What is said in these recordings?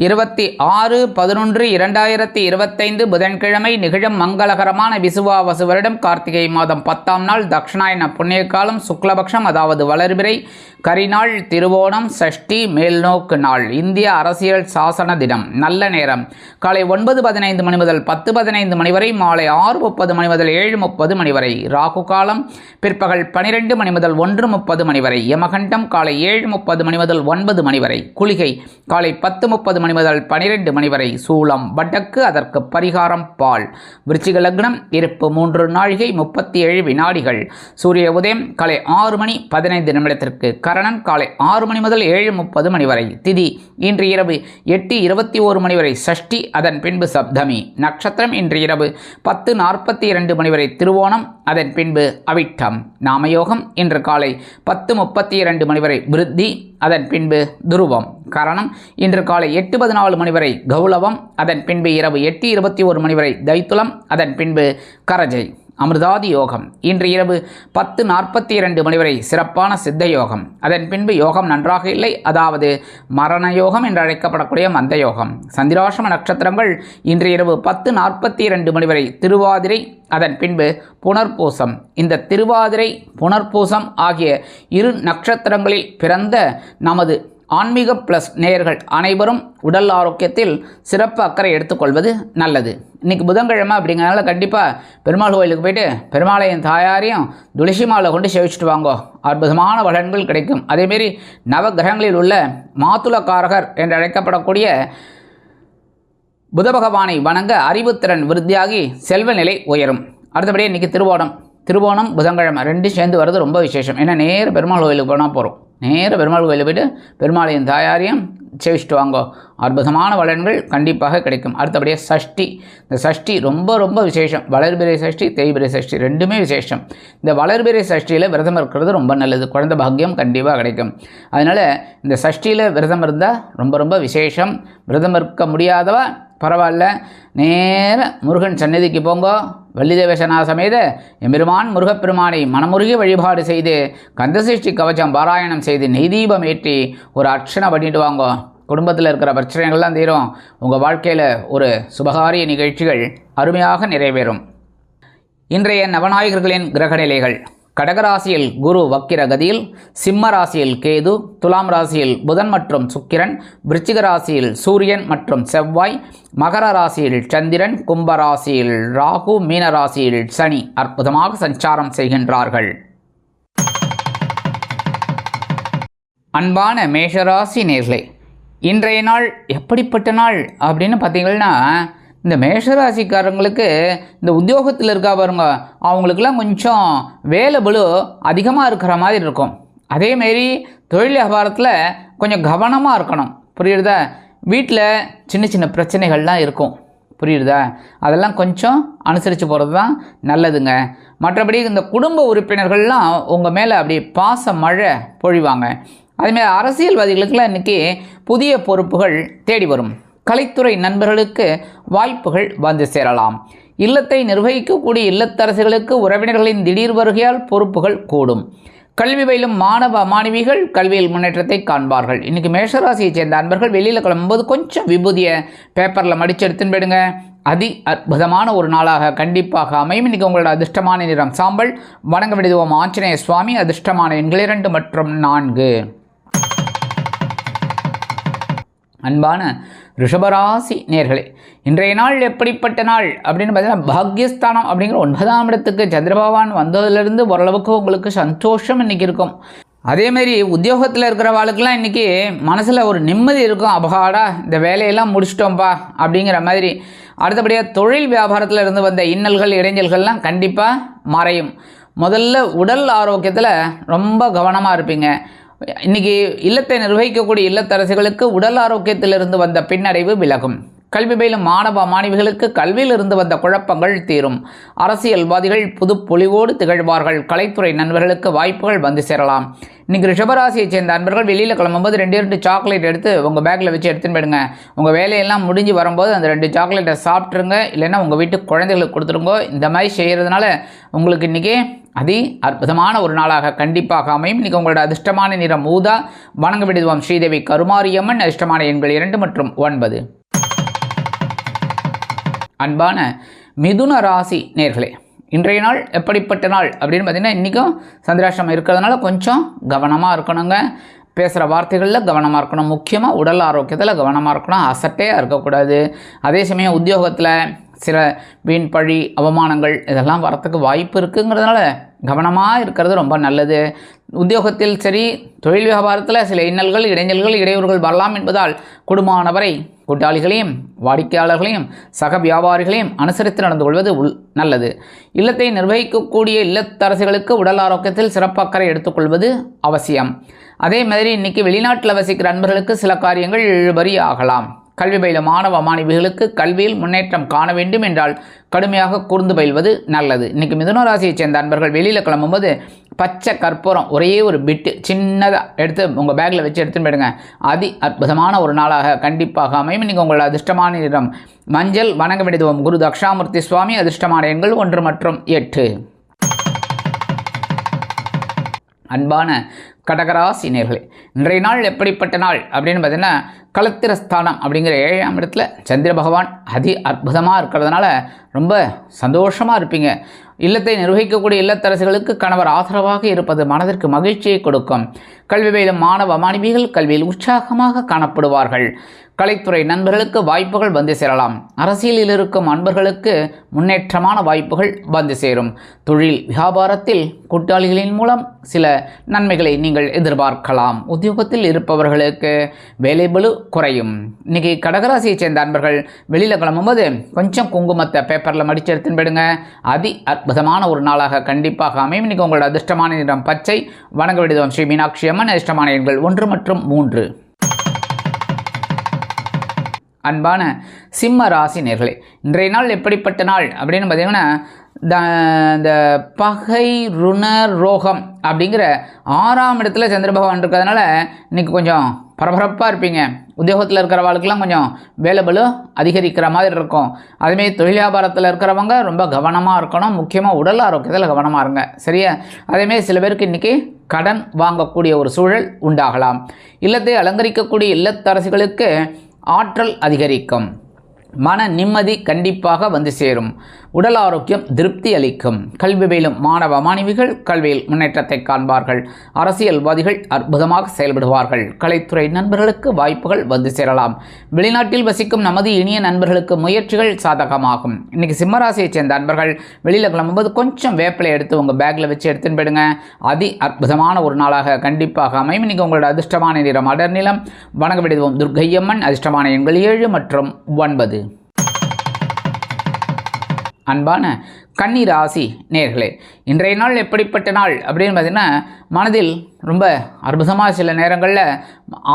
இருபத்தி ஆறு பதினொன்று இரண்டாயிரத்தி இருபத்தைந்து புதன்கிழமை நிகழும் மங்களகரமான விசுவாவசு வருடம் கார்த்திகை மாதம் பத்தாம் நாள் தக்ஷணாயன புண்ணியகாலம் சுக்லபக்ஷம் அதாவது வளர்பிறை கரிநாள் திருவோணம் சஷ்டி மேல்நோக்கு நாள் இந்திய அரசியல் சாசன தினம் நல்ல நேரம். காலை ஒன்பது பதினைந்து மணி முதல் பத்து பதினைந்து மணி வரை மாலை ஆறு முப்பது மணி முதல் ஏழு முப்பது மணி வரை ராகு காலம் பிற்பகல் பனிரெண்டு மணி முதல் ஒன்று முப்பது மணி வரை யமகண்டம் காலை ஏழு முப்பது மணி முதல் ஒன்பது மணி வரை குளிகை காலை பத்து முப்பது மணி மணி முதல் பனிரெண்டு மணி வரை சூளம் வடக்கு அதற்கு பரிகாரம் பால். விருச்சிக லக்னம் இருப்பு மூன்று நாழிகை முப்பத்தி ஏழு வினாடிகள். சூரிய உதயம் காலை ஆறு மணி பதினைந்து நிமிடத்திற்கு. கரணன் காலை ஆறு மணி முதல் ஏழு முப்பது மணி வரை. திதி இன்று இரவு எட்டு இருபத்தி ஓரு மணி வரை. சஷ்டி அதன் பின்பு சப்தமி. நட்சத்திரம் இன்று இரவு பத்து நாற்பத்தி இரண்டு மணி வரை. திருவோணம் அதன் பின்பு அவிட்டம். நாமயோகம் இன்று காலை பத்து முப்பத்தி இரண்டு மணி வரை. விருத்தி அதன் பின்பு துருவம். காரணம் இன்று காலை எட்டு பதினாலு மணி வரை கௌளவம் அதன் பின்பு இரவு எட்டு இருபத்தி ஒரு மணி வரை தைத்துலம் அதன் பின்பு கரஜை. அமிர்தாதி யோகம். இன்று இரவு பத்து நாற்பத்தி இரண்டு மணி வரை சிறப்பான சித்த யோகம். அதன் பின்பு யோகம் நன்றாக இல்லை. அதாவது மரண யோகம் என்று அழைக்கப்படக்கூடிய மந்த யோகம். சந்திராசம நட்சத்திரங்கள் இன்று இரவு பத்து நாற்பத்தி இரண்டு மணி வரை திருவாதிரை அதன் பின்பு புனர்பூசம். இந்த திருவாதிரை புனர்பூசம் ஆகிய இரு நட்சத்திரங்களில் பிறந்த நமது ஆன்மீக ப்ளஸ் நேயர்கள் அனைவரும் உடல் ஆரோக்கியத்தில் சிறப்பு அக்கறை எடுத்துக்கொள்வது நல்லது. இன்றைக்கி புதன்கிழமை அப்படிங்கிறனால கண்டிப்பாக பெருமாள் கோயிலுக்கு போயிட்டு பெருமாளையும் தாயாரையும் துளசி மாலை கொண்டு சேவிச்சுட்டு வாங்கோ. அற்புதமான பலன்கள் கிடைக்கும். அதேமாரி நவ கிரகங்களில் உள்ள மாத்துளக்காரகர் என்று அழைக்கப்படக்கூடிய புத பகவானை வணங்க அறிவுத்திறன் விருத்தியாகி செல்வ நிலை உயரும். அடுத்தபடியே இன்றைக்கி திருவோணம். திருவோணம் புதன்கிழமை ரெண்டும் சேர்ந்து வர்றது ரொம்ப விசேஷம். ஏன்னா நேர் பெருமாள் கோயிலுக்கு போனால் போகிறோம் நேர பெருமாள் கோயிலில் போயிட்டு பெருமாளையும் தாயாரையும் சேவிச்சுட்டு வாங்கோ. அற்புதமான பலன்கள் கண்டிப்பாக கிடைக்கும். அடுத்தபடியே சஷ்டி. இந்த சஷ்டி ரொம்ப ரொம்ப விசேஷம். வளர்பிறை சஷ்டி தேய்பிறை சஷ்டி ரெண்டுமே விசேஷம். இந்த வளர்பிறை சஷ்டியில் விரதம் இருக்கிறது ரொம்ப நல்லது. குழந்தை பாக்கியம் கண்டிப்பாக கிடைக்கும். அதனால் இந்த சஷ்டியில் விரதம் இருந்தால் ரொம்ப ரொம்ப விசேஷம். விரதம் இருக்க முடியாதவ பரவாயில்ல. நேர முருகன் சந்நிதிக்கு போங்கோ. வள்ளிதேவசனா சமேத எம்பெருமான் முருகப்பெருமானை மனமுருகி வழிபாடு செய்து கந்தசிருஷ்டி கவச்சம் பாராயணம் செய்து நெய்தீபம் ஏற்றி ஒரு அர்ச்சனை பண்ணிட்டு வாங்க. குடும்பத்தில் இருக்கிற பிரச்சனைகள்லாம் தீரும். உங்கள் வாழ்க்கையில் ஒரு சுபகாரிய நிகழ்ச்சிகள் அருமையாக நிறைவேறும். இன்றைய நவநாயகர்களின் கிரகநிலைகள். கடகராசியில் குரு வக்கிர கதியில் சிம்ம ராசியில் கேது துலாம் ராசியில் புதன் மற்றும் சுக்கிரன் விருச்சிக ராசியில் சூரியன் மற்றும் செவ்வாய் மகர ராசியில் சந்திரன் கும்ப ராசியில் ராகு மீன ராசியில் சனி அற்புதமாக சஞ்சாரம் செய்கின்றார்கள். அன்பான மேஷராசி நேர்களே இன்றைய நாள் எப்படிப்பட்ட நாள் அப்படின்னு பார்த்தீங்கன்னா இந்த மேஷராசிக்காரங்களுக்கு இந்த உத்தியோகத்தில் இருக்கா பாருங்க அவங்களுக்கெல்லாம் கொஞ்சம் வேலை பலு அதிகமாக இருக்கிற மாதிரி இருக்கும். அதேமாரி தொழில் வியாபாரத்தில் கொஞ்சம் கவனமாக இருக்கணும். புரியுறதா? வீட்டில் சின்ன சின்ன பிரச்சனைகள்லாம் இருக்கும். புரியுறதா? அதெல்லாம் கொஞ்சம் அனுசரித்து போகிறது தான் நல்லதுங்க. மற்றபடி இந்த குடும்ப உறுப்பினர்கள்லாம் உங்கள் மேலே அப்படி பாச மழை பொழிவாங்க. அதேமாதிரி அரசியல்வாதிகளுக்கெல்லாம் இன்றைக்கி புதிய பொறுப்புகள் தேடி வரும். கலைத்துறை நண்பர்களுக்கு வாய்ப்புகள் வந்து சேரலாம். இல்லத்தை நிர்வகிக்கக்கூடிய இல்லத்தரசிகளுக்கு உறவினர்களின் திடீர் வருகையால் பொறுப்புகள் கூடும். கல்வி பயிலும் மாணவ மாணவிகள் கல்வியில் முன்னேற்றத்தை காண்பார்கள். இன்றைக்கி மேஷராசியைச் சேர்ந்த அன்பர்கள் வெளியில் கிளம்பும்போது கொஞ்சம் விபூதியை பேப்பரில் மடித்து எடுத்துன்னு போயிடுங்க. அதி அற்புதமான ஒரு நாளாக கண்டிப்பாக அமையும். இன்றைக்கி உங்களோட அதிர்ஷ்டமான நிறம் சாம்பல். வணங்க விடுவோம் ஆஞ்சநேய சுவாமி. அதிர்ஷ்டமான எண்கள் இரண்டு மற்றும் நான்கு. அன்பான ரிஷபராசி நேர்களே இன்றைய நாள் எப்படிப்பட்ட நாள்? அப்படின்னு பார்த்தீங்கன்னா பாக்யஸ்தானம் அப்படிங்கிற ஒன்பதாம் இடத்துக்கு சந்திரபகவான் வந்ததுலேருந்து வந்ததிலிருந்து ஓரளவுக்கு உங்களுக்கு சந்தோஷம் இன்றைக்கி இருக்கும். அதேமாரி உத்தியோகத்தில் இருக்கிறவாளுக்கெல்லாம் இன்றைக்கி மனசில் ஒரு நிம்மதி இருக்கும். அபகாடா இந்த வேலையெல்லாம் முடிச்சிட்டோம்ப்பா அப்படிங்கிற மாதிரி. அடுத்தபடியாக தொழில் வியாபாரத்தில் இருந்து வந்த இன்னல்கள் இடைஞ்சல்கள்லாம் கண்டிப்பாக மறையும். முதல்ல உடல் ஆரோக்கியத்தில் ரொம்ப கவனமாக இருப்பீங்க. இன்னைக்கு இல்லத்தை நிர்வகிக்கக்கூடிய இல்லத்தரசிகளுக்கு உடல் ஆரோக்கியத்திலிருந்து வந்த பின்னடைவு விலகும். கல்வி பயிலும் மாணவ மாணவிகளுக்கு கல்வியிலிருந்து வந்த குழப்பங்கள் தீரும். அரசியல்வாதிகள் புது பொலிவோடு திகழ்வார்கள். கலைத்துறை நண்பர்களுக்கு வாய்ப்புகள் வந்து சேரலாம். இன்றைக்கி ரிஷபராசியைச் சேர்ந்த நண்பர்கள் வெளியில் கிளம்பும்போது ரெண்டு ரெண்டு சாக்லேட் எடுத்து உங்கள் பேக்கில் வச்சு எடுத்துன்னு போயிடுங்க. உங்கள் வேலையெல்லாம் முடிஞ்சு வரும்போது அந்த ரெண்டு சாக்லேட்டை சாப்பிட்ருங்க இல்லைன்னா உங்கள் வீட்டு குழந்தைகளுக்கு கொடுத்துருங்க. இந்த மாதிரி செய்கிறதுனால உங்களுக்கு இன்றைக்கி அதி அற்புதமான ஒரு நாளாக கண்டிப்பாக அமையும். இன்றைக்கி உங்களோட அதிர்ஷ்டமான நிறம் ஊதா. வணங்க விடுவோம் ஸ்ரீதேவி கருமாரியம்மன். அதிர்ஷ்டமான எண்கள் இரண்டு மற்றும் ஒன்பது. அன்பான மிதுன ராசி நேர்களே இன்றைய நாள் எப்படிப்பட்ட நாள் அப்படின்னு பார்த்தீங்கன்னா இன்றைக்கும் சந்திராஷ்டிரமம் இருக்கிறதுனால கொஞ்சம் கவனமாக இருக்கணுங்க. பேசுகிற வார்த்தைகளில் கவனமாக இருக்கணும். முக்கியமாக உடல் ஆரோக்கியத்தில் கவனமாக இருக்கணும். அசட்டையாக இருக்கக்கூடாது. அதே சமயம் உத்தியோகத்தில் சில வீண் பழி அவமானங்கள் இதெல்லாம் வரத்துக்கு வாய்ப்பு இருக்குங்கிறதுனால கவனமாக இருக்கிறது ரொம்ப நல்லது. உத்தியோகத்தில் சரி தொழில் வியாபாரத்தில் சில இன்னல்கள் இடைஞ்சல்கள் இடையூறுகள் வரலாம் என்பதால் குடும்பமானவரை கூட்டாளிகளையும் வாடிக்கையாளர்களையும் சக வியாபாரிகளையும் அனுசரித்து நடந்து கொள்வது உள் நல்லது. இல்லத்தை நிர்வகிக்கக்கூடிய இல்லத்தரசிகளுக்கு உடல் ஆரோக்கியத்தில் சிறப்பக்கறை எடுத்துக்கொள்வது அவசியம். அதே மாதிரி இன்றைக்கி வெளிநாட்டில் வசிக்கிற நண்பர்களுக்கு சில காரியங்கள் இழுபறி ஆகலாம். கல்வி பயில மாணவ மாணவிகளுக்கு கல்வியில் முன்னேற்றம் காண வேண்டும் என்றால் கடுமையாக கூர்ந்து பயில்வது நல்லது. இன்றைக்கி மிதுன ராசியைச் சேர்ந்த அன்பர்கள் வெளியில் கிளம்பும்போது பச்சை கற்பூரம் ஒரே ஒரு பிட்டு சின்னதாக எடுத்து உங்கள் பேக்கில் வச்சு எடுத்துன்னு போயிடுங்க. அதி அற்புதமான ஒரு நாளாக கண்டிப்பாக அமையும். நீங்கள் உங்கள் அதிர்ஷ்டமான இடம் மஞ்சள் வணங்க விடுதுவோம் குரு தக்ஷாமூர்த்தி சுவாமி அதிர்ஷ்டமான எண்கள் ஒன்று மற்றும் எட்டு. அன்பான கடகராசினியர்களே இன்றைய நாள் எப்படிப்பட்ட நாள்? அப்படின்னு பார்த்தீங்கன்னா கலத்திரஸ்தானம் அப்படிங்கிற ஏழாம் இடத்துல சந்திர பகவான் அதி அற்புதமாக இருக்கிறதுனால ரொம்ப சந்தோஷமாக இருப்பீங்க. இல்லத்தை நிர்வகிக்கக்கூடிய இல்லத்தரசுகளுக்கு கணவர் ஆதரவாக இருப்பது மனதிற்கு மகிழ்ச்சியை கொடுக்கும். கல்வி பயிலும் மாணவ மாணவிகள் கல்வியில் உற்சாகமாக காணப்படுவார்கள். கலைத்துறை நண்பர்களுக்கு வாய்ப்புகள் வந்து சேரலாம். அரசியலில் இருக்கும் அன்பர்களுக்கு முன்னேற்றமான வாய்ப்புகள் வந்து சேரும். தொழில் வியாபாரத்தில் கூட்டாளிகளின் மூலம் சில நன்மைகளை நீங்கள் எதிர்பார்க்கலாம். உத்தியோகத்தில் இருப்பவர்களுக்கு வேலைபலு குறையும். இன்னைக்கு கடகராசியைச் சேர்ந்த அன்பர்கள் வெளியில் கிளம்பும்போது கொஞ்சம் குங்குமத்தை பேப்பரில் மடித்து எடுத்துன்னு போயிடுங்க. அதி அற்புதமான ஒரு நாளாக கண்டிப்பாக அமையும். இன்னைக்கு உங்களோட அதிர்ஷ்டமான நிறம் பச்சை. வணங்க விடுதோம் ஸ்ரீ மீனாட்சி அம்மன். அதிர்ஷ்டமான எண்கள் ஒன்று மற்றும் மூன்று. அன்பான சிம்ம ராசி நேர்களே இன்றைய நாள் எப்படிப்பட்ட நாள் அப்படின்னு பார்த்தீங்கன்னா இந்த பகை ருண ரோகம் அப்படிங்கிற ஆறாம் இடத்துல சந்திர பகவான் இருக்கிறதுனால இன்றைக்கி கொஞ்சம் பரபரப்பாக இருப்பீங்க. உத்தியோகத்தில் இருக்கிறவங்களுக்குலாம் கொஞ்சம் வேலைபளு அதிகரிக்கிற மாதிரி இருக்கும். அதுமாரி தொழில் வியாபாரத்தில் இருக்கிறவங்க ரொம்ப கவனமாக இருக்கணும். முக்கியமாக உடல் ஆரோக்கியத்தில் கவனமாக இருங்க. சரியா? அதேமாரி சில பேருக்கு இன்றைக்கி கடன் வாங்கக்கூடிய ஒரு சூழல் உண்டாகலாம். இல்லத்தை அலங்கரிக்கக்கூடிய இல்லத்தரசிகளுக்கு ஆற்றல் அதிகரிக்கும். மன நிம்மதி கண்டிப்பாக வந்து சேரும். உடல் ஆரோக்கியம் திருப்தி அளிக்கும். கல்வி பயிலும் மாணவ மாணவிகள் கல்வியில் முன்னேற்றத்தை காண்பார்கள். அரசியல்வாதிகள் அற்புதமாக செயல்படுவார்கள். கலைத்துறை நண்பர்களுக்கு வாய்ப்புகள் வந்து சேரலாம். வெளிநாட்டில் வசிக்கும் நமது இனிய நண்பர்களுக்கு முயற்சிகள் சாதகமாகும். இன்னைக்கு சிம்மராசியைச் சேர்ந்த நண்பர்கள் வெளியில் கிளம்பும்போது கொஞ்சம் வேப்பிலை எடுத்து உங்கள் பேக்கில் வச்சு எடுத்துன்னு போயிடுங்க. அதி அற்புதமான ஒரு நாளாக கண்டிப்பாக அமையும். இன்னைக்கு உங்களோட அதிர்ஷ்டமான நிறம் அடர் நிலம். வணங்க விடுவோம் துர்க்கையம்மன் அதிர்ஷ்டமான எண்கள் ஏழு மற்றும் ஒன்பது. அன்பான கன்னி ராசி நேர்களே இன்றைய நாள் எப்படிப்பட்ட நாள் அப்படின்னு பார்த்தீங்கன்னா மனதில் ரொம்ப அற்புதமாக சில நேரங்களில்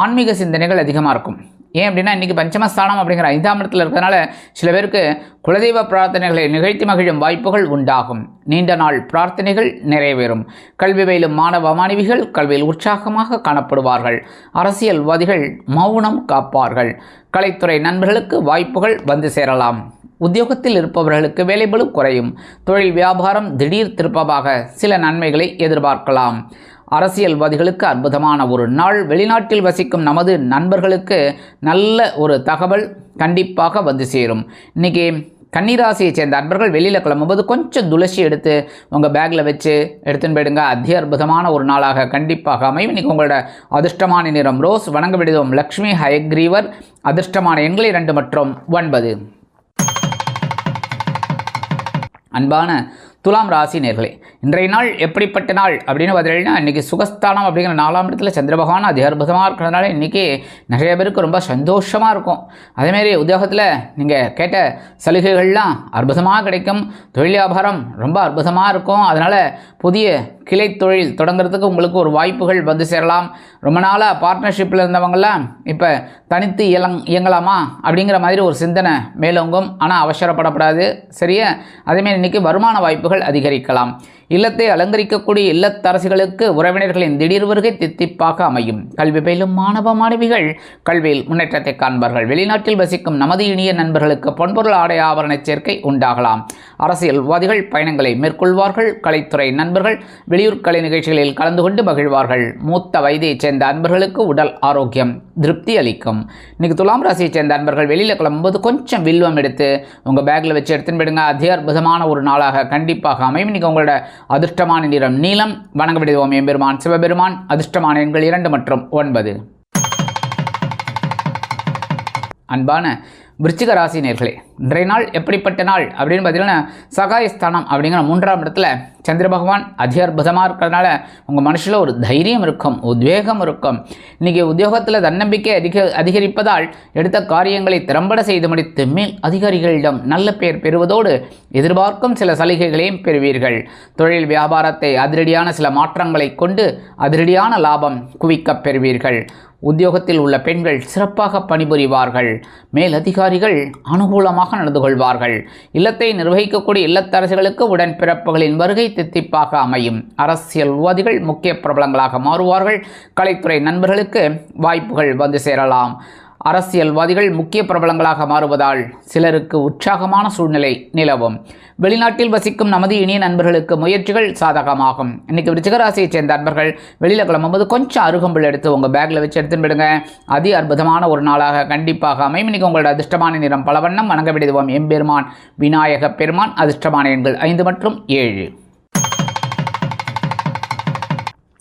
ஆன்மீக சிந்தனைகள் அதிகமாக இருக்கும். ஏன் அப்படின்னா இன்றைக்கி பஞ்சமஸ்தானம் அப்படிங்கிற ஐந்தாம் இடத்துல இருக்கிறதுனால சில பேருக்கு குலதெய்வ பிரார்த்தனைகளை நிகழ்த்தி மகிழும் வாய்ப்புகள் உண்டாகும். நீண்ட நாள் பிரார்த்தனைகள் நிறைவேறும். கல்வி பயிலும் மாணவ மாணவிகள் கல்வியில் உற்சாகமாக காணப்படுவார்கள். அரசியல்வாதிகள் மௌனம் காப்பார்கள். கலைத்துறை நண்பர்களுக்கு வாய்ப்புகள் வந்து சேரலாம். உத்தியோகத்தில் இருப்பவர்களுக்கு வேலைபளு குறையும். தொழில் வியாபாரம் திடீர் திருப்பமாக சில நன்மைகளை எதிர்பார்க்கலாம். அரசியல்வாதிகளுக்கு அற்புதமான ஒரு நாள். வெளிநாட்டில் வசிக்கும் நமது நண்பர்களுக்கு நல்ல ஒரு தகவல் கண்டிப்பாக வந்து சேரும். இன்றைக்கி கன்னிராசியை சேர்ந்த அன்பர்கள் வெளியில் கிளம்பும்போது கொஞ்சம் துளசி எடுத்து உங்கள் பேக்கில் வச்சு எடுத்துன்னு போயிடுங்க. அதி அற்புதமான ஒரு நாளாக கண்டிப்பாக அமையும். இன்றைக்கி உங்களோட அதிர்ஷ்டமான நிறம் ரோஸ். வணங்க விடுதோம் லக்ஷ்மி ஹயக்ரீவர். அதிர்ஷ்டமான எண்களை ரெண்டு மற்றும் ஒன்பது. அன்பான துலாம் ராசி நேர்களே இன்றைய நாள் எப்படிப்பட்ட நாள் அப்படின்னு பார்த்தீங்கன்னா இன்றைக்கி சுகஸ்தானம் அப்படிங்கிற நாலாம் இடத்துல சந்திர பகவான் அதி அற்புதமாக இருக்கிறதுனால இன்றைக்கி நிறைய பேருக்கு ரொம்ப சந்தோஷமாக இருக்கும். அதேமாரி உத்தியோகத்தில் நீங்கள் கேட்ட சலுகைகள்லாம் அற்புதமாக கிடைக்கும். தொழில் வியாபாரம் ரொம்ப அற்புதமாக இருக்கும். அதனால் புதிய கிளை தொழில் தொடங்குறதுக்கு உங்களுக்கு ஒரு வாய்ப்புகள் வந்து சேரலாம். ரொம்ப நாளாக பார்ட்னர்ஷிப்பில் இருந்தவங்கெல்லாம் இப்போ தனித்து இயலங் இயங்கலாமா அப்படிங்கிற மாதிரி ஒரு சிந்தனை மேலோங்கும். ஆனால் அவசரப்படக்கூடாது சரியா? அதேமாரி இன்றைக்கி வருமான வாய்ப்புகள் அதிகரிக்கலாம். இல்லத்தை அலங்கரிக்கக்கூடிய இல்லத்தரசிகளுக்கு உறவினர்களின் திடீர் வருகை தித்திப்பாக அமையும். கல்வி பயிலும் மாணவ மாணவிகள் கல்வியில் முன்னேற்றத்தை காண்பார்கள். வெளிநாட்டில் வசிக்கும் நமது இனிய நண்பர்களுக்கு பொன்பொருள் ஆடை ஆபரண சேர்க்கை உண்டாகலாம். அரசியல்வாதிகள் பயணங்களை மேற்கொள்வார்கள். கலைத்துறை நண்பர்கள் வெளியூர் கலை நிகழ்ச்சிகளில் கலந்து கொண்டு மகிழ்வார்கள். மூத்த வயதைச் சேர்ந்த அன்பர்களுக்கு உடல் ஆரோக்கியம் திருப்தி அளிக்கும். இன்னைக்கு துலாம் ராசியைச் சேர்ந்த அன்பர்கள் வெளியில் கிளம்பும்போது கொஞ்சம் வில்வம் எடுத்து உங்கள் பேக்கில் வச்சு எடுத்துன்னு போயிடுங்க. அதி அற்புதமான ஒரு நாளாக கண்டிப்பாக அமையும். இன்னைக்கு உங்களோட அதிர்ஷ்டமான நிறம் நீலம். வணங்க விடுவோம் எம்பெருமான். சிவபெருமான் அதிர்ஷ்டமான எண்கள் இரண்டு மற்றும் ஒன்பது. அன்பான விருச்சிக ராசி நேர்களே இன்றைய நாள் எப்படிப்பட்ட நாள்? அப்படின்னு பார்த்தீங்கன்னா சகாயஸ்தானம் அப்படிங்கிற மூன்றாம் இடத்துல சந்திர பகவான் அதி அற்புதமாக இருக்கிறதுனால உங்கள் மனசில் ஒரு தைரியம் இருக்கும் உத்வேகம் இருக்கும். இன்றைக்கி உத்தியோகத்தில் தன்னம்பிக்கை அதிக அதிகரிப்பதால் எடுத்த காரியங்களை திறம்பட செய்து முடித்து மேல் அதிகாரிகளிடம் நல்ல பெயர் பெறுவதோடு எதிர்பார்க்கும் சில சலுகைகளையும் பெறுவீர்கள். தொழில் வியாபாரத்தை அதிரடியான சில மாற்றங்களை கொண்டு அதிரடியான லாபம் குவிக்கப் பெறுவீர்கள். உத்தியோகத்தில் உள்ள பெண்கள் சிறப்பாக பணிபுரிவார்கள். மேலதிகாரிகள் அனுகூலமாக நடந்து கொள்வார்கள். இல்லத்தை நிர்வகிக்கக்கூடிய இல்லத்தரசுகளுக்கு உடன்பிறப்புகளின் வருகை தித்திப்பாக அமையும். அரசியல்வாதிகள் முக்கிய பிரபலங்களாக மாறுவார்கள். கலைத்துறை நண்பர்களுக்கு வாய்ப்புகள் வந்து சேரலாம். அரசியல்வாதிகள் முக்கிய பிரபலங்களாக மாறுவதால் சிலருக்கு உற்சாகமான சூழ்நிலை நிலவும். வெளிநாட்டில் வசிக்கும் நமது இனிய நண்பர்களுக்கு முயற்சிகள் சாதகமாகும். இன்னைக்கு விருச்சிகராசியைச் சேர்ந்த நண்பர்கள் வெளியில் கிளம்பும்போது கொஞ்சம் அருகம்புல் எடுத்து உங்கள் பேக்கில் வச்சு எடுத்துன்னு விடுங்க அதி அற்புதமான ஒரு நாளாக கண்டிப்பாக அமையும். இன்னைக்கு உங்களோட அதிர்ஷ்டமான நிறம் பலவண்ணம் வணங்க விடுவோம். எம்பெருமான் விநாயக பெருமான் அதிர்ஷ்டமான எண்கள் ஐந்து மற்றும் ஏழு.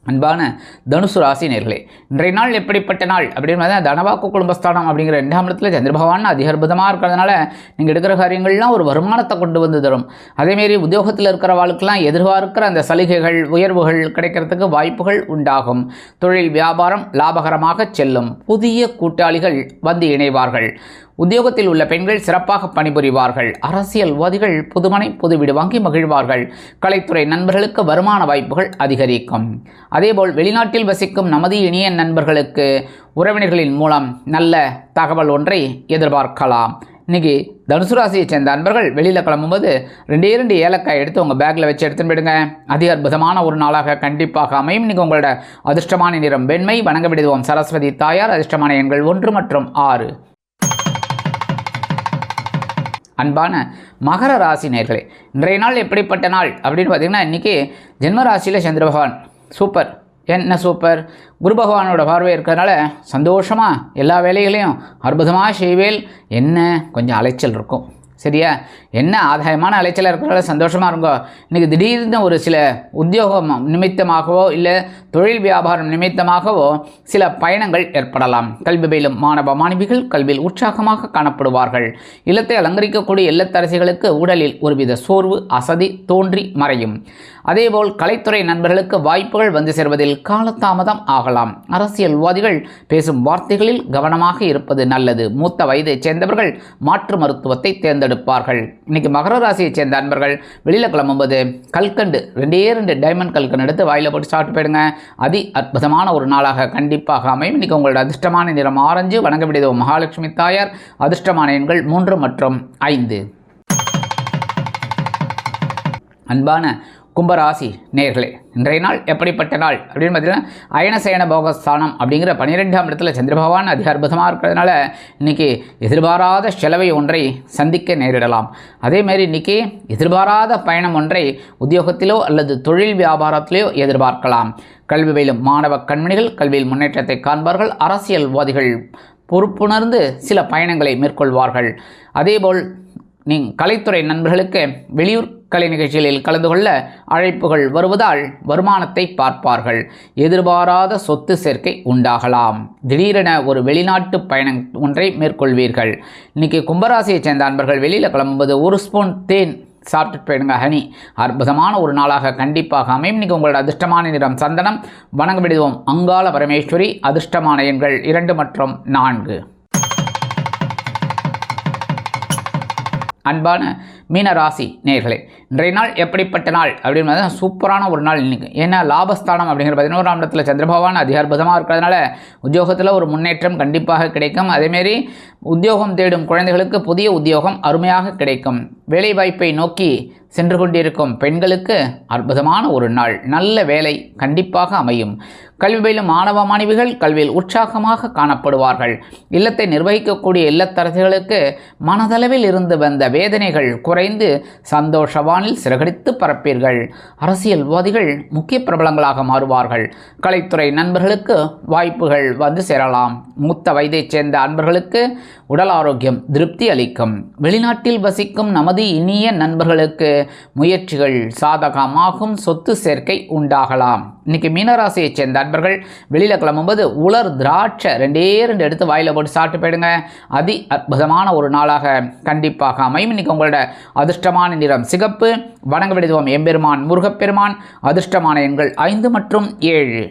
அன்பான தனுசு ராசி நேர்களே இன்றைய நாள் எப்படிப்பட்ட நாள்? அப்படின்னு பார்த்தா தனவாக்கு குடும்பஸ்தானம் அப்படிங்கிற ரெண்டாம் இடத்துல சந்திரபகவான் அதிக அற்புதமாக இருக்கிறதுனால நீங்கள் எடுக்கிற காரியங்கள்லாம் ஒரு வருமானத்தை கொண்டு வந்து தரும். அதேமாரி உத்தியோகத்தில் இருக்கிற வாழ்க்கெல்லாம் எதிர்பார்க்கிற அந்த சலுகைகள் உயர்வுகள் கிடைக்கிறதுக்கு வாய்ப்புகள் உண்டாகும். தொழில் வியாபாரம் லாபகரமாக செல்லும். புதிய கூட்டாளிகள் வந்து இணைவார்கள். உத்தியோகத்தில் உள்ள பெண்கள் சிறப்பாக பணிபுரிவார்கள். அரசியல்வாதிகள் புதுமனை புது வீடு வாங்கி மகிழ்வார்கள். கலைத்துறை நண்பர்களுக்கு வருமான வாய்ப்புகள் அதிகரிக்கும். அதேபோல் வெளிநாட்டில் வசிக்கும் நமது இனிய நண்பர்களுக்கு உறவினர்களின் மூலம் நல்ல தகவல் ஒன்றை எதிர்பார்க்கலாம். இன்னைக்கு தனுசு ராசியை சேர்ந்த அன்பர்கள் வெளியில் கிளம்பும்போது ரெண்டே ரெண்டு ஏலக்காய் எடுத்து உங்கள் பேக்கில் வச்சு எடுத்துன்னு போயிடுங்க. அதி அற்புதமான ஒரு நாளாக கண்டிப்பாக அமையும். இன்னைக்கு உங்களோட அதிர்ஷ்டமான நிறம் வெண்மை வணங்க விடுவோம். சரஸ்வதி தாயார் அதிர்ஷ்டமான எண்கள் ஒன்று மற்றும் ஆறு. அன்பான மகர ராசி நேர்களே இன்றைய நாள் எப்படிப்பட்ட நாள் அப்படின்னு பார்த்தீங்கன்னா இன்றைக்கி ஜென்ம ராசியில் சந்திர பகவான். சூப்பர். என்ன சூப்பர்? குரு பகவானோட பார்வை இருக்கிறதுனால சந்தோஷமாக எல்லா வேலைகளையும் அற்புதமாக செய்வேல். என்ன? கொஞ்சம் அலைச்சல் இருக்கும். சரியா? என்ன ஆதாயமான அலைச்சலாக இருக்கிறதால சந்தோஷமாக இருங்கோ. இன்றைக்கி திடீர்னு ஒரு சில உத்தியோகம் நிமித்தமாகவோ இல்லை தொழில் வியாபாரம் நிமித்தமாகவோ சில பயணங்கள் ஏற்படலாம். கல்வி பயிலும் மாணவ மாணவிகள் கல்வியில் உற்சாகமாக காணப்படுவார்கள். இல்லத்தை அலங்கரிக்கக்கூடிய இல்லத்தரசிகளுக்கு உடலில் ஒருவித சோர்வு அசதி தோன்றி மறையும். அதேபோல் கலைத்துறை நண்பர்களுக்கு வாய்ப்புகள் வந்து சேர்வதில் காலதாமதம் ஆகலாம். அரசியல்வாதிகள் பேசும் வார்த்தைகளில் கவனமாக இருப்பது நல்லது. மூத்த வயதைச் சேர்ந்தவர்கள் மாற்று மருத்துவத்தை எடுப்பார்கள் இன்னைக்கு மகர ராசியைச் சேர்ந்த அன்பர்கள் வெளியில் கிளம்பும்போது கல்கண்டு ரெண்டே ரெண்டு டைமண்ட் கல்கண்டு எடுத்து வாயில போட்டு சாப்பிட்டு போயிடுங்க. அதி அற்புதமான ஒரு நாளாக கண்டிப்பாக அமையும். இன்னைக்கு உங்களோட அதிர்ஷ்டமான நிறம் ஆரஞ்சு வணங்க வேண்டியது மகாலட்சுமி தாயார். அதிர்ஷ்டமான எண்கள் மூன்று மற்றும் ஐந்து. அன்பான கும்பராசி நேர்களே இன்றைய நாள் எப்படிப்பட்ட நாள்? அப்படின்னு பார்த்தீங்கன்னா அயனசயன போகஸ்தானம் அப்படிங்கிற பன்னிரெண்டாம் இடத்துல சந்திரபகவான் அதிக அற்புதமாக இருக்கிறதுனால இன்றைக்கி எதிர்பாராத செலவை ஒன்றை சந்திக்க நேரிடலாம். அதேமாரி இன்றைக்கி எதிர்பாராத பயணம் ஒன்றை உத்தியோகத்திலோ அல்லது தொழில் வியாபாரத்திலோ எதிர்பார்க்கலாம். கல்வி பயிலும் மாணவ கண்மணிகள் கல்வியில் முன்னேற்றத்தை காண்பார்கள் அரசியல்வாதிகள் பொறுப்புணர்ந்து சில பயணங்களை மேற்கொள்வார்கள். அதேபோல் நீ கலைத்துறை நண்பர்களுக்கு வெளியூர் கலை நிகழ்ச்சிகளில் கலந்து கொள்ள அழைப்புகள் வருவதால் வருமானத்தை பார்ப்பார்கள். எதிர்பாராத சொத்து சேர்க்கை உண்டாகலாம். திடீரென ஒரு வெளிநாட்டு பயணம் ஒன்றை மேற்கொள்வீர்கள். இன்னைக்கு கும்பராசியைச் சேர்ந்த அன்பர்கள் வெளியில் கிளம்பும்போது ஒரு ஸ்பூன் தேன் சாப்பிட்டு போயிடுங்க ஹனி. அற்புதமான ஒரு நாளாக கண்டிப்பாக அமையும். இன்னைக்கு உங்களோட அதிர்ஷ்டமான நிறம் சந்தனம். வணங்க விடுவோம். அங்காள பரமேஸ்வரி அதிர்ஷ்டமான எண்கள் இரண்டு மற்றும் நான்கு. அன்பான மீன ராசி நேர்களே இன்றைய நாள் எப்படிப்பட்ட நாள்? அப்படின்னு பார்த்தா சூப்பரான ஒரு நாள் இன்னைக்கு. ஏன்னா லாபஸ்தானம் அப்படிங்கிற பதினோராம் இடத்துல சந்திரபகவான் அதிக அற்புதமாக இருக்கிறதுனால உத்தியோகத்தில் ஒரு முன்னேற்றம் கண்டிப்பாக கிடைக்கும். அதேமாரி உத்தியோகம் தேடும் குழந்தைகளுக்கு புதிய உத்தியோகம் அருமையாக கிடைக்கும். வேலைவாய்ப்பை நோக்கி சென்று கொண்டிருக்கும் பெண்களுக்கு அற்புதமான ஒரு நாள். நல்ல வேலை கண்டிப்பாக அமையும். கல்வி பயிலும் மாணவ மாணவிகள் கல்வியில் உற்சாகமாக காணப்படுவார்கள். இல்லத்தை நிர்வகிக்கக்கூடிய இல்லத்தரசிகளுக்கு மனதளவில் இருந்து வந்த வேதனைகள் குறைந்து வானில் சிறகடித்து பரப்பீர்கள். அரசியல்வாதிகள் முக்கிய பிரபலங்களாக மாறுவார்கள். கலைத்துறை நண்பர்களுக்கு வாய்ப்புகள் வந்து சேரலாம். மூத்த வயதைச் சேர்ந்த அன்பர்களுக்கு உடல் ஆரோக்கியம் திருப்தி அளிக்கும். வெளிநாட்டில் வசிக்கும் நமது இனிய நண்பர்களுக்கு முயற்சிகள் சாதகமாகும். சொத்து சேர்க்கை உண்டாகலாம். இன்னைக்கு மீனராசியைச் சேர்ந்த அன்பர்கள் வெளியில் கிளம்பும்போது உலர் திராட்சை ரெண்டே ரெண்டு எடுத்து வாயில் போட்டு சாப்பிட்டு போயிடுங்க. அதி அற்புதமான ஒரு நாளாக கண்டிப்பாக அமையும். இன்னைக்கு உங்களோட அதிர்ஷ்டமான நிறம் சிகப்பு வணங்க விடுவோம் எம்பெருமான் முருகப்பெருமான் அதிர்ஷ்டமான எண்கள் ஐந்து மற்றும் ஏழு.